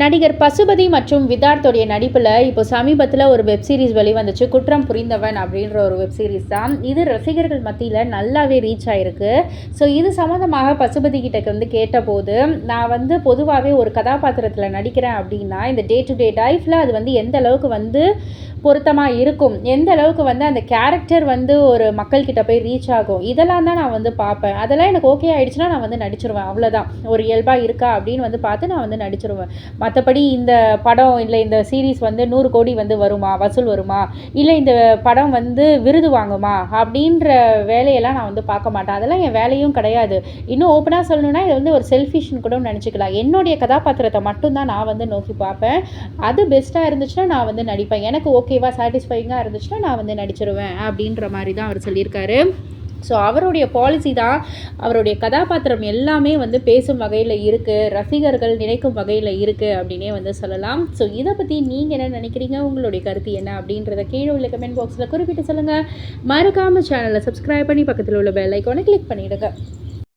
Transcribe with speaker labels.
Speaker 1: நடிகர் பசுபதி மற்றும் விதார்த்தோடைய நடிப்பில் இப்போ சமீபத்தில் ஒரு வெப் சீரிஸ் வெளிவந்துச்சு குற்றம் புரிந்தவன் அப்படின்ற ஒரு வெப் சீரிஸ் தான். இது ரசிகர்கள் மத்தியில் நல்லாவே ரீச் ஆகிருக்கு ஸோ இது சம்மந்தமாக பசுபதி கிட்ட வந்து கேட்டபோது நான் வந்து பொதுவாகவே ஒரு கதாபாத்திரத்தில் நடிக்கிறேன் அப்படின்னா இந்த டே டு டே லைஃப்பில் அது வந்து எந்த அளவுக்கு வந்து பொருத்தமாக இருக்கும்? எந்த அளவுக்கு வந்து அந்த கேரக்டர் வந்து ஒரு மக்கள்கிட்ட போய் ரீச் ஆகும்? இதெல்லாம் தான் நான் வந்து பார்ப்பேன். அதெல்லாம் எனக்கு ஓகே ஆகிடுச்சுன்னா நான் வந்து நடிச்சிருவேன். அவ்வளோதான் ஒரு இயல்பாக இருக்கா அப்படின்னு வந்து பார்த்து நான் வந்து நடிச்சிருவேன். மற்றபடி இந்த படம் இல்லை இந்த சீரீஸ் வந்து நூறு கோடி வந்து வருமா வசூல் வருமா இல்லை இந்த படம் வந்து விருது வாங்குமா அப்படின்ற வேலையெல்லாம் நான் வந்து பார்க்க மாட்டேன். அதெல்லாம் என் வேலையும் கிடையாது. இன்னும் ஓப்பனாக சொல்லணும்னா இது வந்து ஒரு செல்ஃபிஷ்னு கூட நினச்சிக்கலாம். என்னுடைய கதாபாத்திரத்தை மட்டும்தான் நான் வந்து நோக்கி பார்ப்பேன். அது பெஸ்ட்டாக இருந்துச்சுன்னா நான் வந்து நடிப்பேன். எனக்கு ஓகேவா சாட்டிஸ்ஃபைங்காக இருந்துச்சுன்னா நான் வந்து நடிச்சிருவேன் அப்படின்ற மாதிரி தான் அவர் சொல்லியிருக்காரு. ஸோ அவருடைய பாலிசி தான் அவருடைய கதாபாத்திரம் எல்லாமே வந்து பேசும் வகையில் இருக்குது ரசிகர்கள் நினைக்கும் வகையில் இருக்குது அப்படின்னே வந்து சொல்லலாம். ஸோ இதை பற்றி நீங்கள் என்ன நினைக்கிறீங்க? உங்களுடைய கருத்து என்ன? அப்படின்றத கீழே உள்ள கமெண்ட் பாக்ஸில் குறிப்பிட்டு சொல்லுங்கள் மறக்காமல் சேனலை சப்ஸ்கிரைப் பண்ணி பக்கத்தில் உள்ள பெல் ஐக்கானை கிளிக் பண்ணிவிடுங்க